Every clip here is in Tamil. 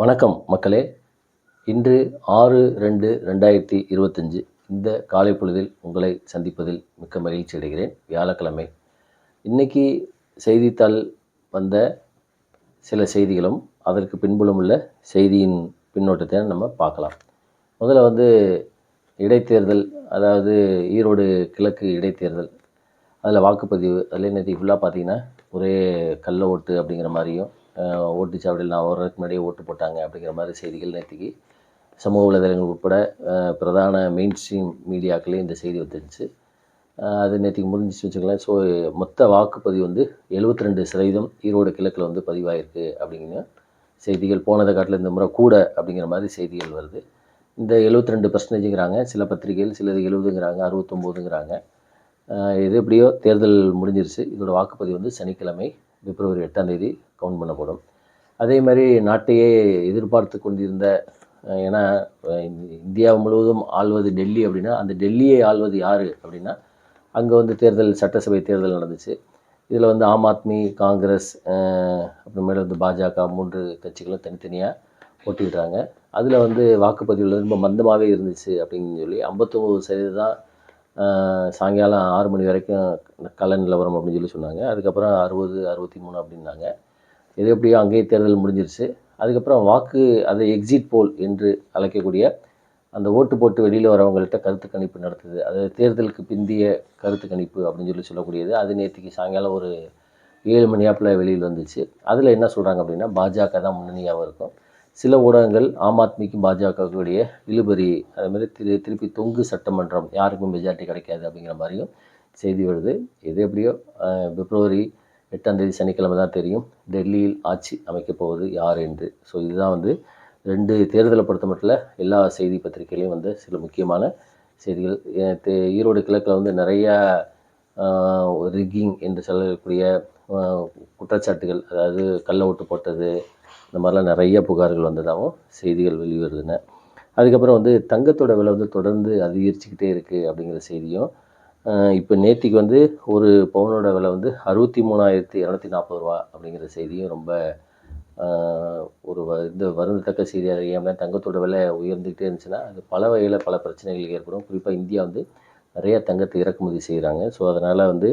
வணக்கம் மக்களே. இன்று ஆறு ரெண்டு ரெண்டாயிரத்தி இருபத்தஞ்சு இந்த காலை பொழுதில் உங்களை சந்திப்பதில் மிக்க மகிழ்ச்சி அடைகிறேன். வியாழக்கிழமை. இன்னைக்கு செய்தித்தாள் வந்த சில செய்திகளும் அதற்கு பின்புலம் உள்ள செய்தியின் பின்னோட்டத்தை நம்ம பார்க்கலாம். முதல்ல வந்து இடைத்தேர்தல் அதாவது ஈரோடு கிழக்கு இடைத்தேர்தல். அதில் வாக்குப்பதிவு அதில் நேற்று ஃபுல்லாக பார்த்தீங்கன்னா ஒரே கள்ள ஓட்டு அப்படிங்கிற மாதிரியும் ஓட்டுச்சாவடியில் நான் வர்றதுக்கு முன்னாடியே ஓட்டு போட்டாங்க அப்படிங்கிற மாதிரி செய்திகள் நேற்றுக்கு சமூக வலைதளங்கள் உட்பட பிரதான மெயின் ஸ்ட்ரீம் மீடியாக்களையும் இந்த செய்தி வந்துருந்துச்சு அது நேற்றுக்கு முடிஞ்சிச்சு வச்சுக்கலாம் ஸோ மொத்த வாக்குப்பதிவு வந்து 72% ரெண்டு சதவீதம் ஈரோடு கிழக்கில் வந்து பதிவாயிருக்கு அப்படிங்கிற செய்திகள். போனதை காட்டில் இந்த முறை கூட அப்படிங்கிற மாதிரி செய்திகள் வருது. இந்த 72% ரெண்டு பர்சன்டேஜுங்கிறாங்க சில பத்திரிகைகள் சிலது எழுபதுங்கிறாங்க அறுபத்தொம்போதுங்கிறாங்க. இது எது எப்படியோ தேர்தல் முடிஞ்சிருச்சு. இதோட வாக்குப்பதிவு வந்து சனிக்கிழமை பிப்ரவரி எட்டாம் தேதி கவுண்ட் பண்ணப்படும். அதே மாதிரி நாட்டையே எதிர்பார்த்து கொண்டிருந்த ஏன்னா இந்தியா முழுவதும் ஆள்வது டெல்லி அப்படின்னா அந்த டெல்லியை ஆள்வது யார் அப்படின்னா அங்கே வந்து தேர்தல் சட்டசபை தேர்தல் நடந்துச்சு. இதில் வந்து ஆம் ஆத்மி காங்கிரஸ் அப்புறமேல வந்து பாஜக மூன்று கட்சிகளும் தனித்தனியாக போட்டிடுறாங்க அதில் வந்து வாக்குப்பதிவில் ரொம்ப மந்தமாகவே இருந்துச்சு அப்படின்னு சொல்லி ஐம்பத்தொம்பது சதவீதம் தான் சாயங்காலம் ஆறு மணி வரைக்கும் கள நிலவரம் அப்படின்னு சொல்லி சொன்னாங்க. அதுக்கப்புறம் அறுபது அறுபத்தி மூணு அப்படின்னாங்க. இது எப்படியோ அங்கேயே தேர்தல் முடிஞ்சிருச்சு. அதுக்கப்புறம் வாக்கு அதை எக்ஸிட் போல் என்று அழைக்கக்கூடிய அந்த ஓட்டு போட்டு வெளியில் வரவங்கள்ட்ட கருத்து கணிப்பு நடத்துது. அது தேர்தலுக்கு பிந்திய கருத்து கணிப்பு அப்படின்னு சொல்லி சொல்லக்கூடியது. அது நேற்றுக்கு சாயங்காலம் ஒரு ஏழு மணியாப்பில் வெளியில் வந்துச்சு. அதில் என்ன சொல்கிறாங்க அப்படின்னா பாஜக தான் முன்னணியாகவும் இருக்கும். சில ஊடகங்கள் ஆம் ஆத்மிக்கும் பாஜகவுக்கும் இடையே இழுபறி அது மாதிரி திரு திருப்பி தொங்கு சட்டமன்றம் யாருக்கும் மெஜாரிட்டி கிடைக்காது அப்படிங்கிற மாதிரியும் செய்தி வருது. எது எப்படியோ பிப்ரவரி எட்டாம் தேதி சனிக்கிழமை தான் தெரியும். டெல்லியில் ஆட்சி அமைக்கப் போவது யார் என்று. ஸோ இதுதான் வந்து ரெண்டு தேர்தலை பொறுத்த மட்டும் எல்லா செய்தி பத்திரிகையிலையும் வந்து சில முக்கியமான செய்திகள். ஈரோடு கிழக்கில் வந்து நிறைய ரிக்கிங் என்று சொல்லக்கூடிய குற்றச்சாட்டுகள் அதாவது கள்ள ஓட்டு போட்டது இந்த மாதிரிலாம் நிறைய புகார்கள் வந்ததாகவும் செய்திகள் வெளிவருதுன அதுக்கப்புறம் வந்து தங்கத்தோட விலை வந்து தொடர்ந்து அதிகரிச்சுக்கிட்டே இருக்குது அப்படிங்கிற செய்தியும் இப்போ நேத்திக்கு வந்து ஒரு பவுனோட விலை வந்து அறுபத்தி மூணாயிரத்தி இரநூத்தி நாற்பது ரூபா அப்படிங்கிற செய்தியும் ரொம்ப ஒரு வ- இந்த வருந்தத்தக்க செய்தியாக ஏன்னா தங்கத்தோட விலை உயர்ந்துக்கிட்டே இருந்துச்சுன்னா அது பல வகையில் பல பிரச்சனைகள் ஏற்படும். குறிப்பாக இந்தியா வந்து நிறைய தங்கத்தை இறக்குமதி செய்கிறாங்க ஸோ அதனால் வந்து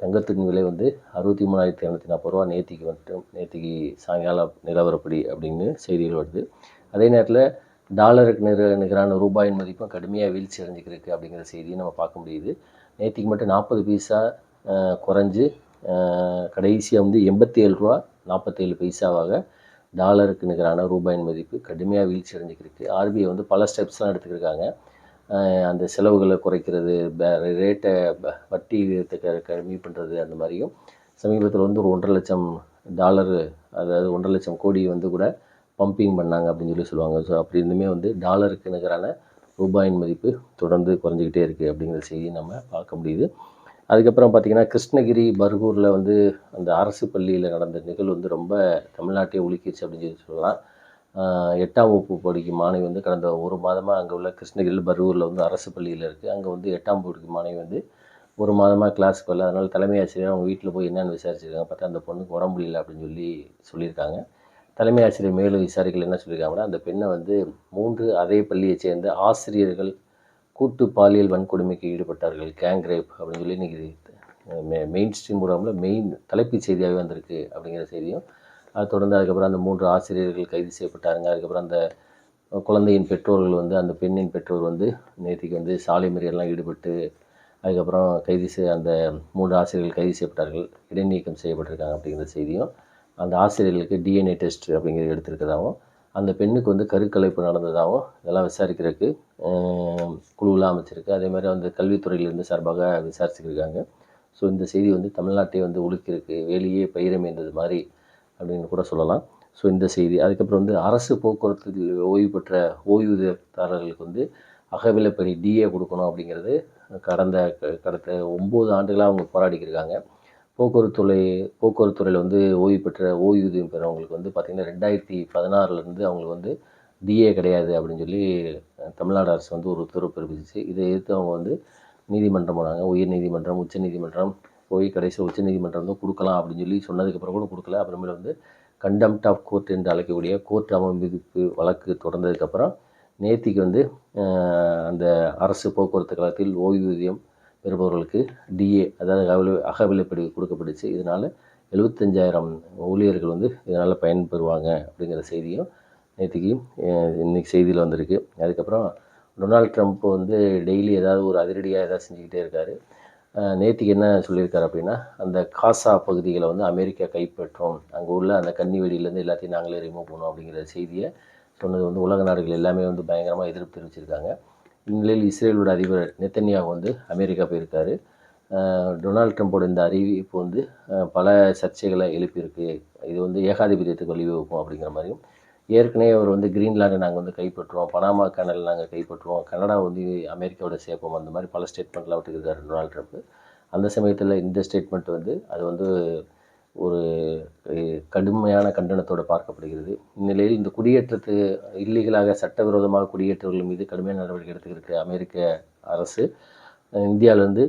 தங்கத்தின் விலை வந்து அறுபத்தி மூணாயிரத்தி இரநூத்தி நாற்பது ரூபா. நேற்றுக்கு வந்துட்டு நேற்றுக்கு சாயங்காலம் நிலவரப்படி அப்படின்னு செய்திகள் வருது. அதே நேரத்தில் டாலருக்கு நிற நிகரான ரூபாயின் மதிப்பும் கடுமையாக வீழ்ச்சி அடைஞ்சிக்கிருக்கு அப்படிங்கிற செய்தியை நம்ம பார்க்க முடியுது. நேற்றுக்கு மட்டும் நாற்பது பைசா ஆஹ், குறைஞ்சு கடைசியாக வந்து எண்பத்தி ஏழு ரூபா நாற்பத்தேழு பைசாவாக டாலருக்கு நிகரான ரூபாயின் மதிப்பு கடுமையாக வீழ்ச்சி அடைஞ்சிக்கிருக்கு. ஆர்பிஐ வந்து பல ஸ்டெப்ஸ்லாம் எடுத்துக்கிருக்காங்க. அந்த செலவுகளை குறைக்கிறது ரேட்டை வட்டி விகிதத்தை க- கம்மி பண்ணுறது அந்த மாதிரியும் சமீபத்தில் வந்து ஒரு ஒன்றரை லட்சம் டாலரு அதாவது ஒன்றரை லட்சம் கோடி வந்து கூட பம்பிங் பண்ணாங்க அப்படின்னு சொல்லி சொல்லுவாங்க. ஸோ அப்படி இருந்துமே வந்து டாலருக்கு நிகரான ரூபாயின் மதிப்பு தொடர்ந்து குறைஞ்சிக்கிட்டே இருக்குது அப்படிங்கிற செய்தி நம்ம பார்க்க முடியுது. அதுக்கப்புறம் பார்த்திங்கன்னா கிருஷ்ணகிரி பர்கூரில் வந்து அந்த அரசு பள்ளியில் நடந்த நிகழ்வு வந்து ரொம்ப தமிழ்நாட்டையே உலுக்கிடுச்சு அப்படின்னு சொல்லி சொல்லலாம். எட்டாம் வகுப்பு படிக்கும் மாணவி வந்து கடந்த ஒரு மாதமாக அங்கே உள்ள கிருஷ்ணகிரியில் பரூரில் வந்து அரசு பள்ளியில் இருக்குது அங்கே வந்து எட்டாம் வகுப்பு படிக்கும் மாணவி வந்து ஒரு மாதமாக கிளாஸுக்கு வரல. அதனால் தலைமை ஆசிரியர் அவங்க வீட்டில் போய் என்னென்னு விசாரிச்சிருக்காங்க. பார்த்தா அந்த பொண்ணுக்கு உடம்பு இல்லை அப்படின்னு சொல்லி சொல்லியிருக்காங்க. தலைமை ஆசிரியர் மேலும் விசாரிக்கல என்ன சொல்லியிருக்காங்கன்னா அந்த பெண்ணை வந்து மூன்று அதே பள்ளியைச் சேர்ந்த ஆசிரியர்கள் கூட்டு பாலியல் வன்கொடுமைக்கு ஈடுபட்டார்கள். கேங் ரேப் அப்படின்னு சொல்லி இன்றைக்கி மெயின் ஸ்ட்ரீம் ஊடகம்ல மெயின் தலைப்புச் செய்தியாகவே வந்திருக்கு அப்படிங்கிற செய்தியும் தொடர்ந்து அதுக்கப்புறம் அந்த மூன்று ஆசிரியர்கள் கைது செய்யப்பட்டாருங்க. அதுக்கப்புறம் அந்த குழந்தையின் பெற்றோர்கள் வந்து அந்த பெண்ணின் பெற்றோர் வந்து நேற்றுக்கு வந்து சாலை மறியல்லாம் ஈடுபட்டு அதுக்கப்புறம் கைது செய் அந்த மூன்று ஆசிரியர்கள் கைது செய்யப்பட்டார்கள். இடைநீக்கம் செய்யப்பட்டிருக்காங்க அப்படிங்கிற செய்தியும் அந்த ஆசிரியர்களுக்கு டிஎன்ஏ டெஸ்ட் அப்படிங்கிறது எடுத்திருக்கதாகவும் அந்த பெண்ணுக்கு வந்து கருக்கலைப்பு நடந்ததாகவும் இதெல்லாம் விசாரிக்கிறதுக்கு குழுவெலாம் அமைச்சிருக்கு. அதே மாதிரி வந்து கல்வித்துறையிலேருந்து சார்பாக விசாரிச்சுருக்காங்க ஸோ இந்த செய்தி வந்து தமிழ்நாட்டை வந்து உலுக்கியிருக்கு வேலையே பயிரமைந்தது மாதிரி அப்படின்னு கூட சொல்லலாம். ஸோ இந்த செய்தி. அதுக்கப்புறம் வந்து அரசு போக்குவரத்தில் ஓய்வு பெற்ற ஓய்வூதியதாரர்களுக்கு வந்து அகவிலைப்படி டிஏ கொடுக்கணும் அப்படிங்கிறது கடந்த கடத்த கடந்த ஒம்பது ஆண்டுகளாக அவங்க போராடிக்கிட்டு இருக்காங்க. போக்குவரத்துறை போக்குவரத்துறையில் வந்து ஓய்வு பெற்ற ஓய்வூதியம் பெறவங்களுக்கு வந்து பார்த்திங்கன்னா ரெண்டாயிரத்தி பதினாறுலேருந்து அவங்களுக்கு வந்து டிஏ கிடையாது அப்படின்னு சொல்லி தமிழ்நாடு அரசு வந்து ஒரு உத்தரவு பிறப்பிச்சிச்சு. இதை எதிர்த்து அவங்க வந்து நீதிமன்றம் போனாங்க. உயர் நீதிமன்றம் உச்ச நீதிமன்றம் போய் கடைசியில் உச்ச நீதிமன்றம் வந்து கொடுக்கலாம் அப்படின்னு சொல்லி சொன்னதுக்கப்புறம் கூட கொடுக்கல. அப்புறமேல வந்து கண்டெம்ட் ஆஃப் கோர்ட் என்று அழைக்கக்கூடிய கோர்ட் அவமதிப்பு வழக்கு தொடர்ந்ததுக்கப்புறம் நேத்திக்கு வந்து அந்த அரசு போக்குவரத்து கழகத்தில் ஓய்வூதியம் பெறுபவர்களுக்கு டிஏ அதாவது அகவிலை அகவிலைப்படி கொடுக்கப்பட்டுச்சு. இதனால் எழுபத்தஞ்சாயிரம் ஊழியர்கள் வந்து இதனால் பயன்பெறுவாங்க அப்படிங்கிற செய்தியும் நேற்றுக்கு இன்றைக்கி செய்தியில் வந்திருக்கு. அதுக்கப்புறம் டொனால்ட் ட்ரம்ப் வந்து டெய்லி ஏதாவது ஒரு அதிரடியாக ஏதாவது செஞ்சுக்கிட்டே இருக்கார். அஹ் நேத்திக்கு என்ன சொல்லியிருக்காரு அப்படின்னா அந்த காசா பகுதிகளை வந்து அமெரிக்கா கைப்பற்றும். அங்கே உள்ள அந்த கன்னி வெடியிலேருந்து எல்லாத்தையும் நாங்களே ரிமூவ் பண்ணுவோம் அப்படிங்கிற செய்தியை சொன்னது வந்து உலக நாடுகள் எல்லாமே வந்து பயங்கரமாக எதிர்ப்பு தெரிவிச்சிருக்காங்க. இந்நிலையில் இஸ்ரேலோட அதிபர் நெத்தன்யாகு வந்து அமெரிக்கா போயிருக்காரு. டொனால்ட் ட்ரம்ப்போட இந்த அறிவிப்பு வந்து பல சர்ச்சைகளை எழுப்பியிருக்கு. இது வந்து ஏகாதிபத்தியத்துக்கு வழிவகுக்கும் அப்படிங்கிற மாதிரியும் ஏற்கனவே அவர் வந்து கிரீன்லாண்டை நாங்கள் வந்து கைப்பற்றுவோம் பனாமா கனல் நாங்கள் கைப்பற்றுவோம் கனடா வந்து அமெரிக்காவோட சேர்ப்போம் அந்த மாதிரி பல ஸ்டேட்மெண்ட்லாம் விட்டுருக்காரு டொனால்ட் ட்ரம்ப். அந்த சமயத்தில் இந்த ஸ்டேட்மெண்ட் வந்து அது வந்து ஒரு கடுமையான கண்டனத்தோடு பார்க்கப்படுகிறது. இந்நிலையில் இந்த குடியேற்றத்து இல்லீகலாக சட்டவிரோதமாக குடியேற்றவர்கள் மீது கடுமையான நடவடிக்கை எடுத்துக்கிருக்கு அமெரிக்க அரசு இந்தியாவிலேருந்து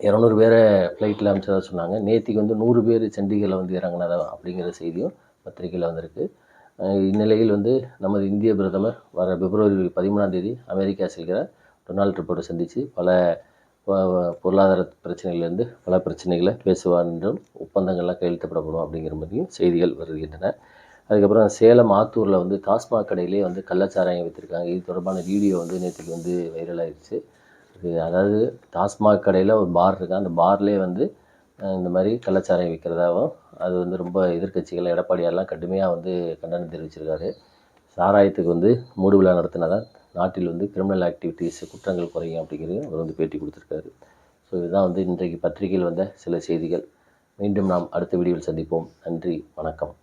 இரநூறு பேரை ஃப்ளைட்டில் அனுப்பிச்சதா சொன்னாங்க. நேற்றுக்கு வந்து நூறு பேர் சண்டிகரில் வந்து இறங்கினதா அப்படிங்கிற செய்தியும் பத்திரிகையில் வந்திருக்கு. இந்நிலையில் வந்து நமது இந்திய பிரதமர் வர பிப்ரவரி பதிமூணாம் தேதி அமெரிக்கா செல்கிற டொனால்ட் ட்ரம்ப்போடு சந்தித்து பல பொருளாதார பிரச்சனைகள்லேருந்து பல பிரச்சனைகளை பேசுவார் என்றும் ஒப்பந்தங்கள்லாம் கையெழுத்தப்படப்படும் அப்படிங்கிற மாதிரியும் செய்திகள் வருகின்றன. அதுக்கப்புறம் சேலம் ஆத்தூரில் வந்து டாஸ்மாக் கடையிலே வந்து கள்ளச்சாராயம் விற்றுருக்காங்க இது தொடர்பான வீடியோ வந்து நேற்றுக்கு வந்து வைரல் ஆயிடுச்சு இது அதாவது டாஸ்மாக் கடையில் ஒரு பார் இருக்குது அந்த பார்லேயே வந்து இந்த மாதிரி கள்ளச்சாராயம் விற்கிறதாவும் அது வந்து ரொம்ப எதிர்க்கட்சிகள் எடப்பாடியாரெலாம் கடுமையாக வந்து கண்டனம் தெரிவிச்சிருக்காரு. சாராயத்துக்கு வந்து மூடு விழா நடத்தினாதான் நாட்டில் வந்து கிரிமினல் ஆக்டிவிட்டீஸ் குற்றங்கள் குறையும் அப்படிங்கிறது அவர் வந்து பேட்டி கொடுத்துருக்காரு. ஸோ இதுதான் வந்து இன்றைக்கு பத்திரிகையில் வந்த சில செய்திகள். மீண்டும் நாம் அடுத்த வீடியோவில் சந்திப்போம். நன்றி வணக்கம்.